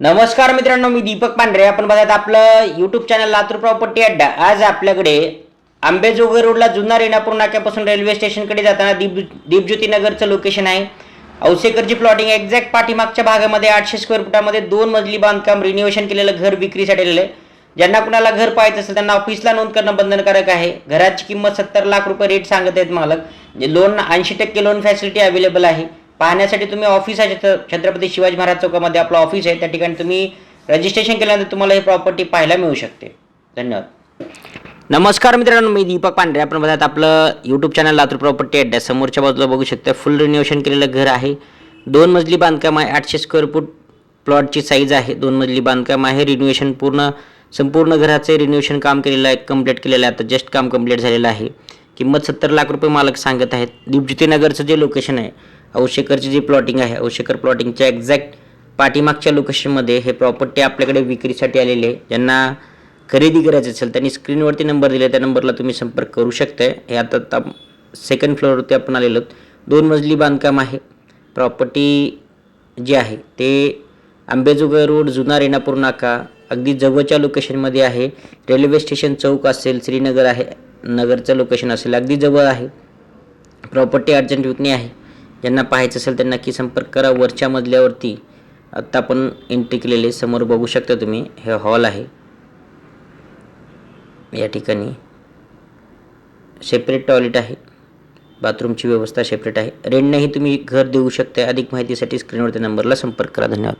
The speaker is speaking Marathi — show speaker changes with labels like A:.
A: नमस्कार मित्रांनो मी दीपक पांढरे. आपण बघत आपलं यूट्यूब चॅनल लातूर प्रॉपर्टी अड्डा. आज आपल्याकडे आंबेजोगाई रोडला जुन्ना रेणापूर नाक्यापासून रेल्वे स्टेशनकडे जाताना दीप दीपज्योती नगरचं लोकेशन आहे. औसेकरची प्लॉटिंग एक्झॅक्ट पाठीमागच्या भागामध्ये आठशे स्क्वेअर फुटामध्ये दोन मजली बांधकाम रिनोव्हेशन केलेलं घर विक्रीसाठी आलेलं आहे. ज्यांना कुणाला घर पाहायचं असेल त्यांना ऑफिसला नोंद करणं बंधनकारक आहे. घराची किंमत सत्तर लाख रुपये रेट सांगत आहेत मालक. म्हणजे लोन ऐंशी टक्के लोन फॅसिलिटी अवेलेबल आहे. पाहण्यासाठी तुम्ही ऑफिस आहे छत्रपती शिवाजी महाराज चौकामध्ये आपलं ऑफिस आहे. त्या ठिकाणी तुम्ही रजिस्ट्रेशन केल्यानंतर तुम्हाला ही प्रॉपर्टी पाहायला मिळू शकते. धन्यवाद. नमस्कार मित्रांनो मी दीपक पांढरे. आपण बघत आपलं यूट्यूब चॅनल लातूर प्रॉपर्टी अड्डा समोरच्या बाजूला बघू शकता. फुल रिनोव्हेशन केलेलं घर आहे. दोन मजली बांधकाम आहे. आठशे स्क्वेअर फूट प्लॉटची साईज आहे. दोन मजली बांधकाम आहे. रिनोव्हेशन पूर्ण संपूर्ण घराचे रिनोव्हेशन काम केलेलं आहे. कंप्लीट केलेलं आहे. आता जस्ट काम कंप्लीट झालेलं आहे. किंमत सत्तर लाख रुपये मालक सांगत आहेत. दीपज्योती नगरचं जे लोकेशन आहे औशेकरची जी प्लॉटिंग आहे औशेकर प्लॉटिंगच्या एक्झॅक्ट पाठीमागच्या लोकेशनमध्ये हे प्रॉपर्टी आपल्याकडे विक्रीसाठी आलेले आहे. ज्यांना खरेदी करायचं असेल त्यांनी स्क्रीनवरती नंबर दिले त्या नंबरला तुम्ही संपर्क करू शकताय. हे आता आता सेकंड फ्लोअरवरती आपण आलेलो आहोत. दोन मजली बांधकाम आहे. प्रॉपर्टी जी आहे ते आंबेजोगाई रोड जुना रेणापूर नाका अगदी जवळच्या लोकेशनमध्ये आहे. रेल्वे स्टेशन चौक असेल श्रीनगर आहे नगरचं लोकेशन असेल अगदी जवळ आहे. प्रॉपर्टी अर्जंट विकणे आहे. ज्यांना पाहायचं असेल त्यांना नक्की संपर्क करा. वरच्या मजल्यावरती आत्ता आपण एंट्री केलेले समोर बघू शकता तुम्ही हे हॉल आहे. या ठिकाणी सेपरेट टॉयलेट आहे. बाथरूमची व्यवस्था सेपरेट आहे. रेंटनेही तुम्ही घर देऊ शकता अधिक माहितीसाठी स्क्रीनवरती नंबरला संपर्क करा. धन्यवाद.